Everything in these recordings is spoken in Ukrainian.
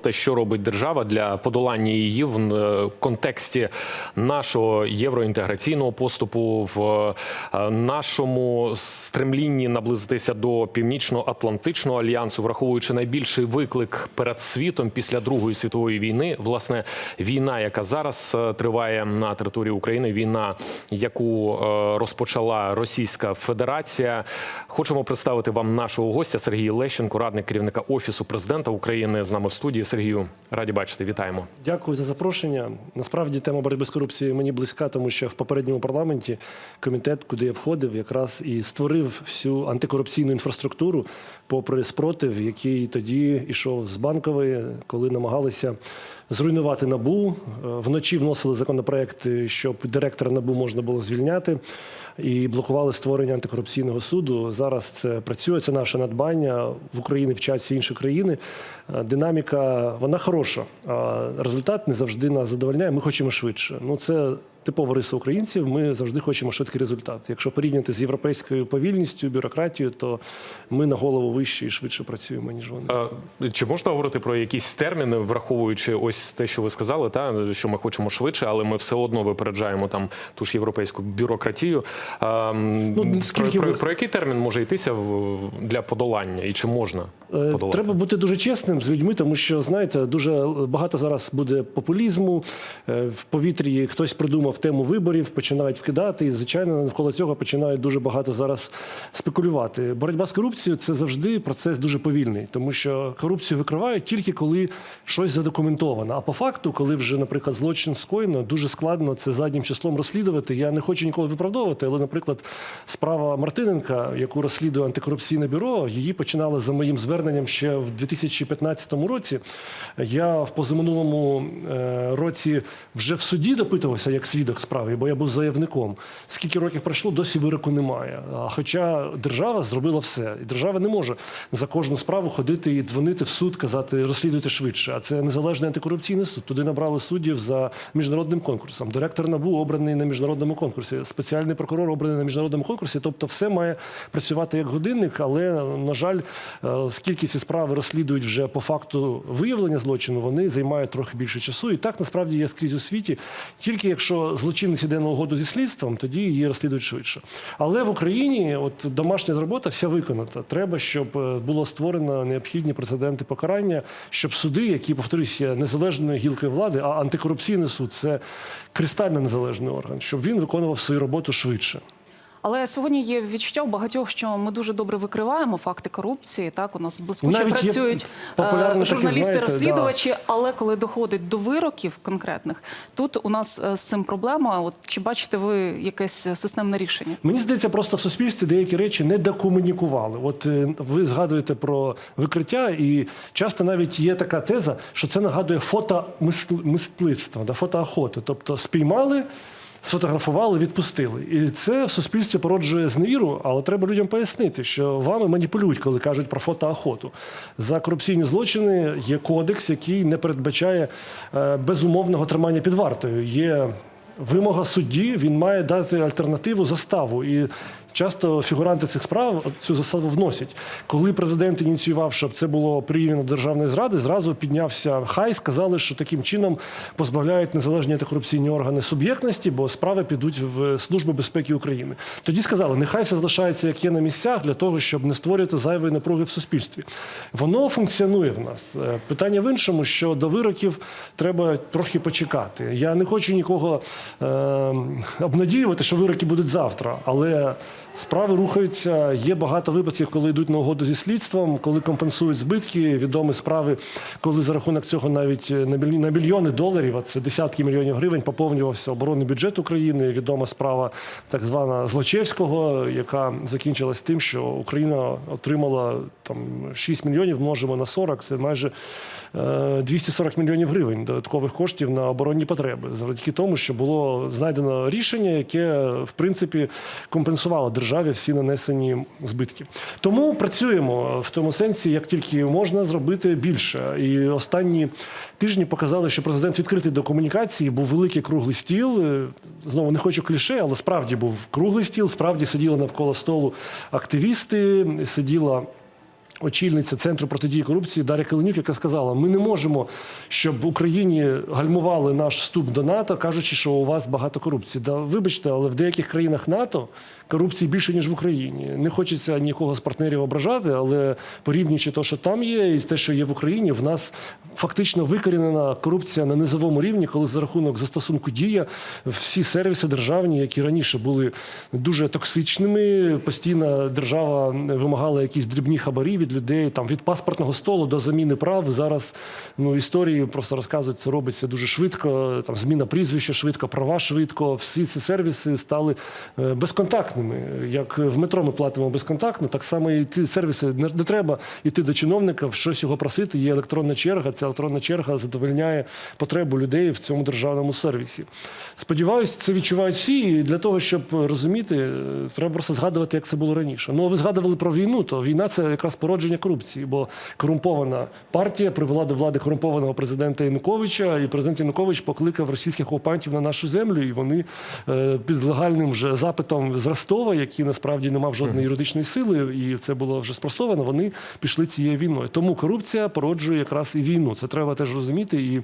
те, що робить держава для подолання її в е, контексті нашого євроінтеграційного поступу, в е, нашому стремлінні наблизитися до північно-атлантичного альянсу, враховуючи найбільший виклик перед світом після Другої світової війни, власне, війна, яка зараз е, триває на території України, війна, яку розпочала Російська Федерація. Хочемо представити вам нашого гостя Сергій Лещенко, радник керівника офісу президента України. З нами в студії. Сергію, раді бачити. Вітаємо. Дякую за запрошення. Насправді тема боротьби з корупцією мені близька, тому що в попередньому парламенті комітет, куди я входив, якраз і створив всю антикорупційну інфраструктуру, попри спротив, який тоді йшов з банкової, коли намагалися зруйнувати набу. Е, Вночі вносили законопроекти, щоб директора набу можна було звільняти. І блокували створення антикорупційного суду. Зараз це працює. Це наше надбання в Україні вчаться інші країни. Е, Динаміка вона хороша. А результат не завжди нас задовольняє. Ми хочемо швидше. Ну це типова риса українців. Ми завжди хочемо швидкий результат. Якщо порівняти з європейською повільністю, бюрократією, то ми на голову вище і швидше працюємо ніж вони. Е, Чи можна говорити про якісь терміни, враховуючи ось те, що ви сказали, та що ми хочемо швидше, але ми все одно випереджаємо там ту ж європейську бюрократію. Ем, Ну, скільки про, ви- про, про який термін може йтися для подолання, і чи можна Е, подолати? Треба бути дуже чесним з людьми, тому що знаєте, дуже багато зараз буде популізму Е, в повітрі. Хтось придумав тему виборів, починають вкидати, і звичайно навколо цього починають дуже багато зараз спекулювати. Боротьба з корупцією це завжди процес дуже повільний, тому що корупцію викривають тільки коли щось задокументовано. А по факту, коли вже, наприклад, злочин скоєно, дуже складно це заднім числом розслідувати. Я не хочу ніколи виправдовувати, але, наприклад, справа Мартиненка, яку розслідує антикорупційне бюро, її починали за моїм зверненням ще в 2015 році. Я в позаминулому е, році вже в суді допитувався як свідок справи, бо я був заявником. Скільки років пройшло, досі вироку немає. Хоча держава зробила все, і держава не може за кожну справу ходити і дзвонити в суд, казати розслідуйте швидше. А це незалежний антикорупційний суд. Туди набрали суддів за міжнародним конкурсом. Директор НАБУ обраний на міжнародному конкурсі, спеціальний прокурор обраний на міжнародному конкурсі. Тобто, все має працювати як годинник, але на жаль, е, оскільки ці справи розслідують вже по факту виявлення злочину, вони займають трохи більше часу. І так насправді є скрізь у світі. Тільки якщо злочинець іде на угоду зі слідством, тоді її розслідують швидше. Але в Україні от домашня робота вся виконана. Треба, щоб е, було створено необхідні прецеденти покарання, щоб суди, які повторюся, незалежною гілкою влади, а антикорупційний суд це кристально незалежний орган, щоб він виконував свою роботу швидше. Але сьогодні є відчуття у багатьох, що ми дуже добре викриваємо факти корупції. Так у нас блискуче Навіть працюють е, журналісти, розслідувачі. Але коли доходить до вироків конкретних, тут у нас е, з цим проблема. От чи бачите ви якесь системне рішення? Мені здається, просто в суспільстві деякі речі не докомунікували. От е, ви згадуєте про викриття, і часто навіть є така теза, що це нагадує фотомисливство, да, фотоохоту. Тобто спіймали. Сфотографували, відпустили, і це в суспільстві породжує зневіру, але треба людям пояснити, що вами маніпулюють, коли кажуть про фотоохоту. За корупційні злочини є кодекс, який не передбачає е, безумовного тримання під вартою. Є вимога судді, він має дати альтернативу заставу. І часто фігуранти цих справ цю заставу вносять. Коли президент ініціював, щоб це було прирівняно державної зради, зразу піднявся хай, сказали, що таким чином позбавляють незалежні антикорупційні органи суб'єктності, бо справи підуть в Службу безпеки України. Тоді сказали, нехай все залишається як є на місцях для того, щоб не створювати зайвої напруги в суспільстві. Воно функціонує в нас. Е, Питання в іншому, що до вироків треба трохи почекати. Я не хочу нікого е, обнадіювати, що вироки будуть завтра, але справи рухаються. Є багато випадків, коли йдуть на угоду зі слідством, коли компенсують збитки. Відомі справи, коли за рахунок цього навіть на мільйони, доларів, а це десятки мільйонів гривень, поповнювався оборонний бюджет України. Відома справа так звана Злочевського, яка закінчилась тим, що Україна отримала там 6 мільйонів, множимо на 40, це майже е, 240 мільйонів гривень додаткових коштів на оборонні потреби, завдяки тому, що було знайдено рішення, яке в принципі компенсувало державі всі нанесені збитки. Тому працюємо в тому сенсі, як тільки можна зробити більше. І останні тижні показали, що президент відкритий до комунікації, був великий круглий стіл. Е, Знову не хочу кліше, але справді був круглий стіл. Справді сиділи навколо столу активісти, сиділа очільниця центру протидії корупції Дар'я Калинюк, яка сказала: ми не можемо, щоб в Україні гальмували наш вступ до НАТО, кажучи, що у вас багато корупції. Да, вибачте, але в деяких країнах НАТО корупції більше ніж в Україні. Не хочеться нікого з партнерів ображати, але порівнюючи те, що там є, і те, що є в Україні, в нас фактично викорінена корупція на низовому рівні, коли за рахунок застосунку дія всі сервіси державні, які раніше були дуже токсичними, постійно держава вимагала якісь дрібні хабарі від людей, там від паспортного столу до заміни прав. Зараз ну історії просто розказують, це робиться дуже швидко. Там зміна прізвища швидко, права швидко. Всі ці сервіси стали е, безконтактними. Як в метро ми платимо безконтактно, так само і ті сервіси не, не треба йти до чиновника, щось його просити. Є електронна черга. Ця електронна черга задовольняє потребу людей в цьому державному сервісі. Сподіваюсь, це відчувають всі. І для того, щоб розуміти, е, треба просто згадувати, як це було раніше. Ну, ви згадували про війну, то війна це якраз породження корупції, бо корумпована партія привела до влади корумпованого президента Януковича, і президент Янукович покликав російських окупантів на нашу землю, і вони е, під легальним вже запитом з Ростова, який насправді не мав жодної юридичної сили, і це було вже спростовано. Вони пішли цією війною. Тому корупція породжує якраз і війну. Це треба теж розуміти і е,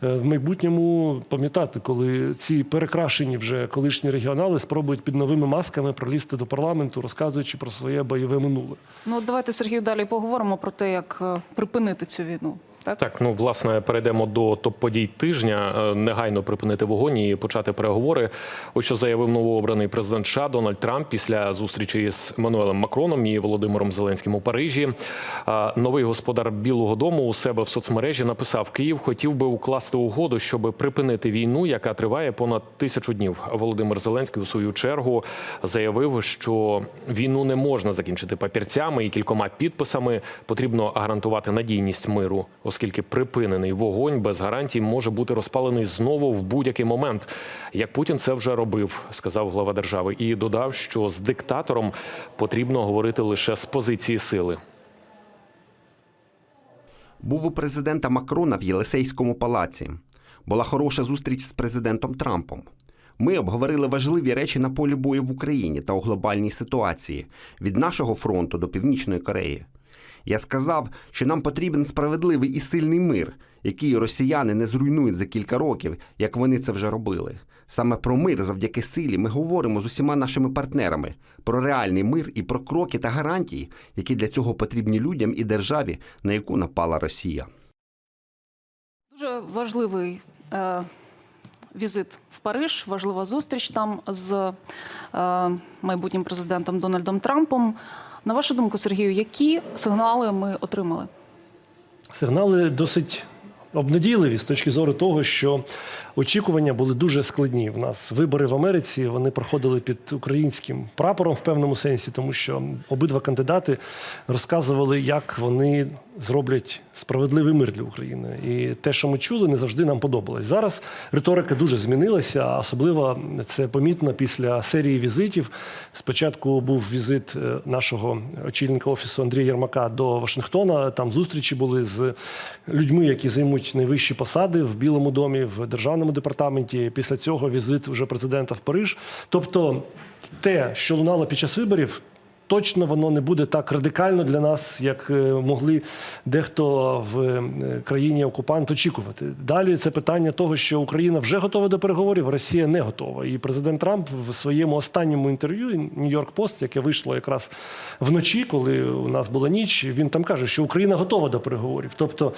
в майбутньому пам'ятати, коли ці перекрашені вже колишні регіонали спробують під новими масками пролізти до парламенту, розказуючи про своє бойове минуле. Ну давайте Сергію далі поговоримо про те, як е, припинити цю війну. Так, Так, ну власне перейдемо до топ-подій тижня. Е, Негайно припинити вогонь і почати переговори. Ось що заявив новообраний президент США Дональд Трамп після зустрічі з Еммануелем Макроном і Володимиром Зеленським у Парижі. Новий господар Білого Дому у себе в соцмережі написав: Київ хотів би укласти угоду, щоб припинити війну, яка триває понад тисячу днів. Володимир Зеленський у свою чергу заявив, що війну не можна закінчити папірцями і кількома підписами. Потрібно гарантувати надійність миру, оскільки припинений вогонь без гарантій може бути розпалений знову в будь-який момент. Як Путін це вже робив, сказав глава держави, і додав, що з диктатором потрібно говорити лише з позиції сили. Був у президента Макрона в Єлисейському палаці. Була хороша зустріч з президентом Трампом. Ми обговорили важливі речі на полі бою в Україні та у глобальній ситуації від нашого фронту до Північної Кореї. Я сказав, що нам потрібен справедливий і сильний мир, який росіяни не зруйнують за кілька років, як вони це вже робили. Саме про мир завдяки силі ми говоримо з усіма нашими партнерами про реальний мир і про кроки та гарантії, які для цього потрібні людям і державі, на яку напала Росія. Дуже важливий е, візит в Париж, важлива зустріч там з е, майбутнім президентом Дональдом Трампом. На вашу думку, Сергію, які сигнали ми отримали? Сигнали досить обнадійливі з точки зору того, що очікування були дуже складні. В нас вибори в Америці вони проходили під українським прапором в певному сенсі, тому що обидва кандидати розказували, як вони зроблять справедливий мир для України. І те, що ми чули, не завжди нам подобалось. Зараз риторика дуже змінилася, особливо це помітно після серії візитів. Спочатку був візит е, нашого очільника офісу Андрія Єрмака до Вашингтона. Там зустрічі були з людьми, які займуть найвищі посади в Білому домі, в державному департаменті. Після цього візит вже президента в Париж. Тобто, те, що лунало під час виборів. Точно воно не буде так радикально для нас, як е, могли дехто в е, країні окупант очікувати. Далі це питання того, що Україна вже готова до переговорів, Росія не готова. І президент Трамп в своєму останньому інтерв'ю Нью-Йорк Пост, яке вийшло якраз вночі, коли у нас була ніч, він там каже, що Україна готова до переговорів. Тобто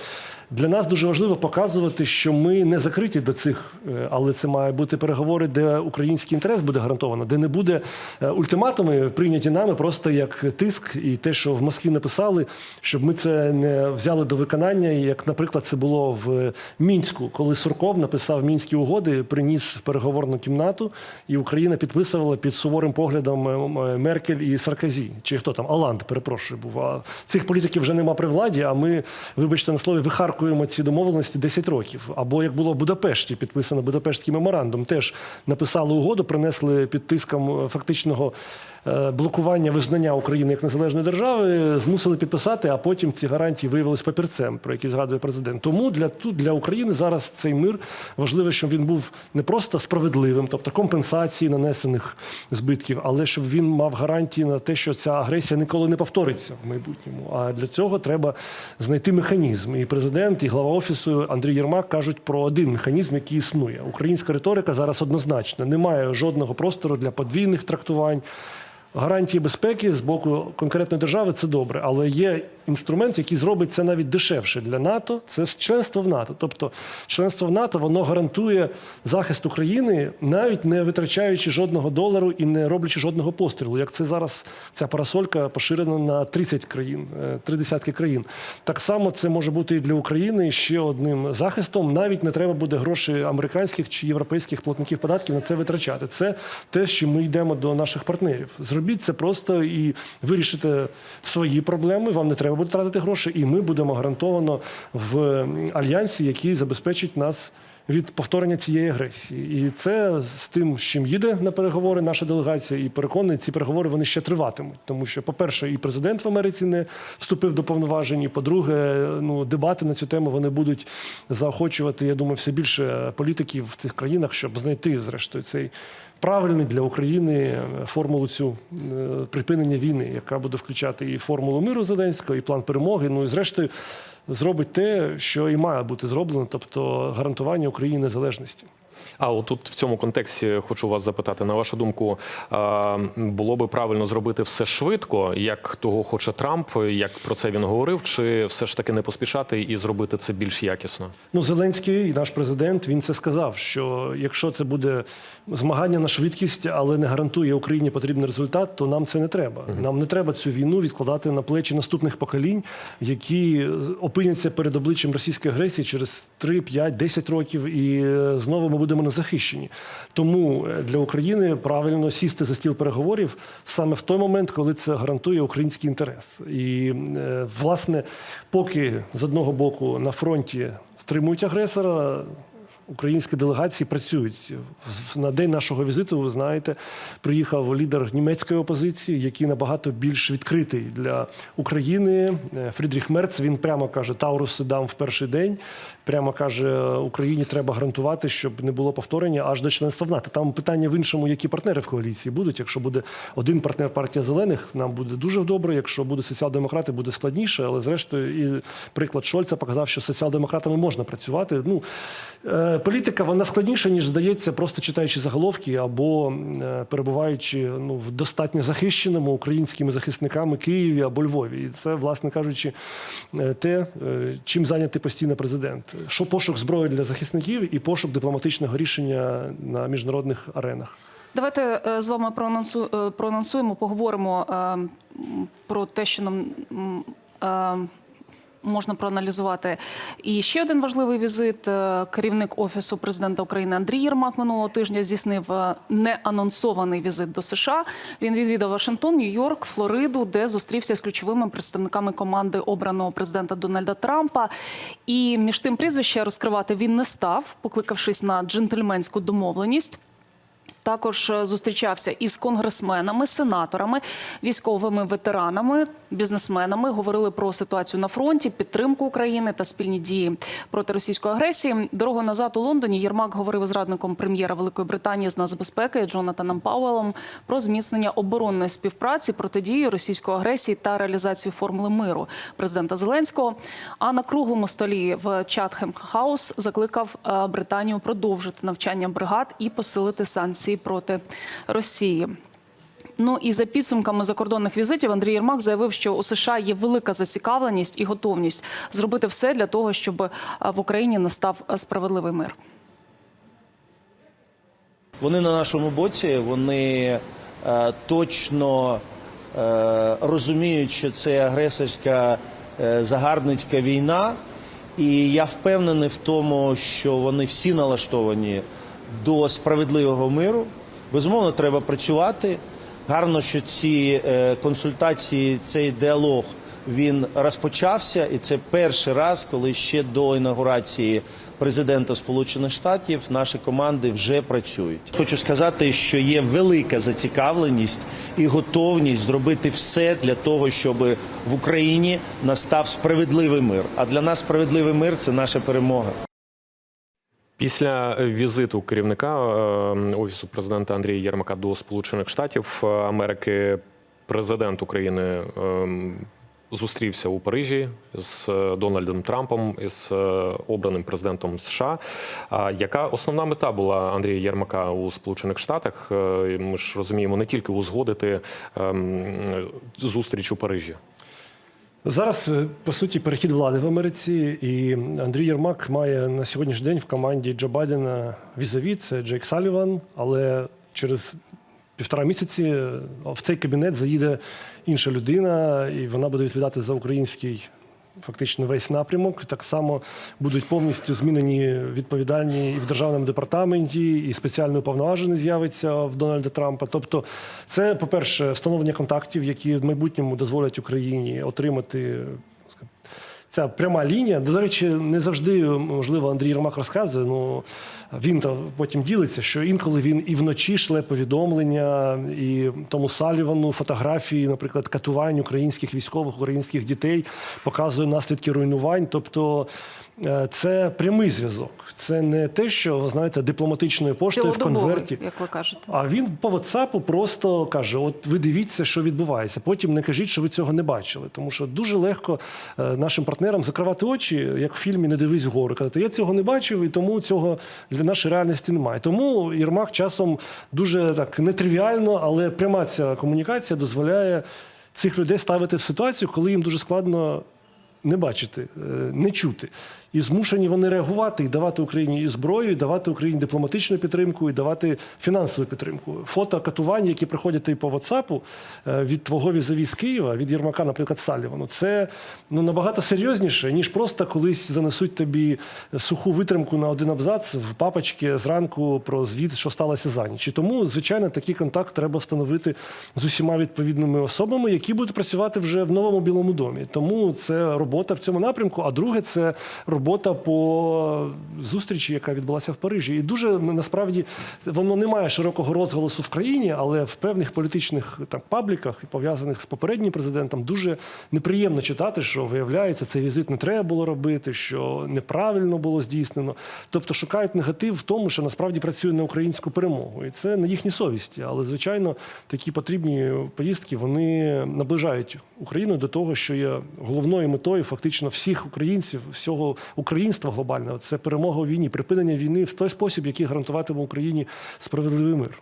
для нас дуже важливо показувати, що ми не закриті до цих, е, але це має бути переговори, де український інтерес буде гарантовано, де не буде е, ультиматуми прийняті нами просто як тиск, і те, що в Москві написали, щоб ми це не взяли до виконання. Як, наприклад, це було в Мінську, коли Сурков написав мінські угоди, приніс в переговорну кімнату, і Україна підписувала під суворим поглядом е, Меркель і Сарказі. Чи хто там Аланд, перепрошую, був. А цих політиків вже нема при владі. А ми, вибачте на слові, вихаркуємо ці домовленості 10 років. Або як було в Будапешті, підписано Будапештський меморандум, теж написали угоду, принесли під тиском е, фактичного блокування визнання України як незалежної держави змусили підписати, а потім ці гарантії виявилися папірцем, про які згадує президент. Тому для для України зараз цей мир важливо, щоб він був не просто справедливим, тобто компенсації нанесених збитків, але щоб він мав гарантії на те, що ця агресія ніколи не повториться в майбутньому. А для цього треба знайти механізм. І президент, і глава офісу Андрій Єрмак кажуть про один механізм, який існує. Українська риторика зараз однозначна. Немає жодного простору для подвійних трактувань. Гарантії безпеки з боку конкретної держави це добре, але є інструмент, який зробить це навіть дешевше для НАТО. Це членство в НАТО. Тобто, членство в НАТО воно гарантує захист України, навіть не витрачаючи жодного долару і не роблячи жодного пострілу. Як це зараз ця парасолька поширена на 30 країн, е, три десятки країн. Так само це може бути і для України ще одним захистом. Навіть не треба буде грошей американських чи європейських платників податків на це витрачати. Це те, чим ми йдемо до наших партнерів. Зробіть це просто і вирішите свої проблеми. Вам не треба буде тратити гроші, і ми будемо гарантовано в альянсі, який забезпечить нас. Від повторення цієї агресії, і це з тим, з чим їде на переговори наша делегація, і переконаний, ці переговори вони ще триватимуть. Тому що, по-перше, і президент в Америці не вступив до повноважень. і, По-друге, ну дебати на цю тему вони будуть заохочувати. Я думаю, все більше політиків в цих країнах, щоб знайти зрештою цей правильний для України формулу цю е, припинення війни, яка буде включати і формулу миру Зеленського, і план перемоги. Ну і зрештою зробить те, що і має бути зроблено, тобто гарантування Україні незалежності. А отут в цьому контексті хочу вас запитати, на вашу думку, було би правильно зробити все швидко, як того хоче Трамп, як про це він говорив, чи все ж таки не поспішати і зробити це більш якісно? Ну, Зеленський, наш президент, він це сказав. Що якщо це буде змагання на швидкість, але не гарантує Україні потрібний результат, то нам це не треба. Нам не треба цю війну відкладати на плечі наступних поколінь, які опиняться перед обличчям російської агресії через 3, 5, 10 років, і е, знову ми будемо незахищені. Тому е, для України правильно сісти за стіл переговорів саме в той момент, коли це гарантує український інтерес. І е, власне, поки з одного боку на фронті стримують агресора. Українські делегації працюють на день нашого візиту. Ви знаєте, приїхав лідер німецької опозиції, який набагато більш відкритий для України. Е, Фрідріх Мерц він прямо каже: Тауруси дам в перший день. Прямо каже, Україні треба гарантувати, щоб не було повторення аж до членства в НАТО. Там питання в іншому, які партнери в коаліції будуть. Якщо буде один партнер партія зелених, нам буде дуже добре. Якщо буде соціал-демократи, буде складніше. Але зрештою, і приклад Шольца показав, що соціал-демократами можна працювати. Ну е, політика вона складніша, ніж здається, просто читаючи заголовки або е, перебуваючи ну в достатньо захищеному українськими захисниками Києві або Львові. І це, власне кажучи, е, те, е, чим зайнятий постійно президент. Що пошук зброї для захисників і пошук дипломатичного рішення на міжнародних аренах. Давайте з вами проанонсу- проанонсуємо, поговоримо е, про те, що нам м, е, можна проаналізувати. І ще один важливий візит. Е, Керівник офісу президента України Андрій Єрмак минулого тижня здійснив е, неанонсований візит до США. Він відвідав Вашингтон, Нью-Йорк, Флориду, де зустрівся з ключовими представниками команди обраного президента Дональда Трампа. І між тим прізвище розкривати він не став, покликавшись на джентльменську домовленість. Також е, зустрічався із конгресменами, сенаторами, військовими ветеранами, бізнесменами. Говорили про ситуацію на фронті, підтримку України та спільні дії проти російської агресії. Дорогою назад у Лондоні Єрмак говорив із радником прем'єра Великої Британії з нацбезпеки Джонатаном Пауелом про зміцнення оборонної співпраці, протидії російської агресії та реалізацію формули миру президента Зеленського. А на круглому столі в Чатхем Хаус закликав е, Британію продовжити навчання бригад і посилити санкції проти Росії. Ну і за підсумками закордонних візитів Андрій Єрмак заявив, що у США є велика зацікавленість і готовність зробити все для того, щоб е, в Україні настав е, справедливий мир. Вони на нашому боці, вони е, точно е, розуміють, що це агресорська е, загарбницька війна, і я впевнений в тому, що вони всі налаштовані до справедливого миру. Безумовно, треба працювати. Гарно, що ці е, консультації, цей діалог він розпочався, і це перший раз, коли ще до інаугурації президента Сполучених Штатів наші команди вже працюють. Хочу сказати, що є велика зацікавленість і готовність зробити все для того, щоб в Україні настав справедливий мир. А для нас справедливий мир це наша перемога. Після візиту керівника е, офісу президента Андрія Єрмака до Сполучених Штатів е, Америки, президент України е, зустрівся у Парижі з е, Дональдом Трампом е, обраним президентом США. Яка основна мета була Андрія Єрмака у Сполучених Штатах? Е, Ми ж розуміємо не тільки узгодити ем, зустріч у Парижі. Зараз, е, по суті, перехід влади в Америці, і Андрій Єрмак має на сьогоднішній день в команді Джо Байдена візові, це Джейк Саліван, але через півтора місяці е, в цей кабінет заїде інша людина, і вона буде відповідати за український. Фактично весь напрямок так само будуть повністю змінені відповідальні і в державному департаменті, і спеціальний уповноважений з'явиться в Дональда Трампа. Тобто, це, по-перше, встановлення контактів, які в майбутньому дозволять Україні отримати ця пряма лінія. До речі, не завжди можливо Андрій Єрмак розказує. Ну він то потім ділиться, що інколи він і вночі шле повідомлення, і тому Салівану фотографії, наприклад, катувань українських військових, українських дітей, показує наслідки руйнувань. Тобто це прямий зв'язок. Це не те, що ви знаєте, дипломатичною поштою в конверті. як ви кажете. А він по WhatsApp просто каже: От ви дивіться, що відбувається. Потім не кажіть, що ви цього не бачили. Тому що дуже легко е, нашим партнерам закривати очі, як в фільмі Не дивись вгору. Казати, я цього не бачив, і тому цього для нашої реальності немає. Тому Єрмак часом дуже так нетривіально, але пряма ця комунікація дозволяє цих людей ставити в ситуацію, коли їм дуже складно не бачити, е, не чути. І змушені вони реагувати і давати Україні і зброю, і давати Україні дипломатичну підтримку, і давати фінансову підтримку. Фото катування, які приходять і по WhatsApp е, від твого візові з Києва, від Єрмака, наприклад, Салівану, це ну набагато серйозніше, ніж просто колись занесуть тобі суху витримку на один абзац в папочки зранку про звіт, що сталося за ніч. І тому, звичайно, такий контакт треба встановити з усіма відповідними особами, які будуть працювати вже в новому білому домі. Тому це робота в цьому напрямку. А друге, це робота по зустрічі, яка відбулася в Парижі. І дуже насправді воно не має широкого розголосу в країні, але в певних політичних там пабліках, пов'язаних з попереднім президентом, дуже неприємно читати, що виявляється, цей візит не треба було робити, що неправильно було здійснено. Тобто шукають негатив в тому, що насправді працює на українську перемогу, і це на їхній совісті. Але звичайно, такі потрібні поїздки вони наближають Україну до того, що є головною метою фактично всіх українців, всього українства глобального. Це перемога у війні, припинення війни в той спосіб, який гарантуватиме Україні справедливий мир.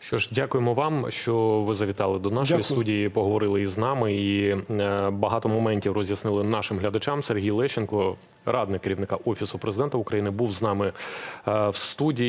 Що ж, дякуємо вам, що ви завітали до нашої Дякую. студії, поговорили із нами і е, багато моментів роз'яснили нашим глядачам. Сергій Лещенко, радник керівника офісу президента України, був з нами е, в студії.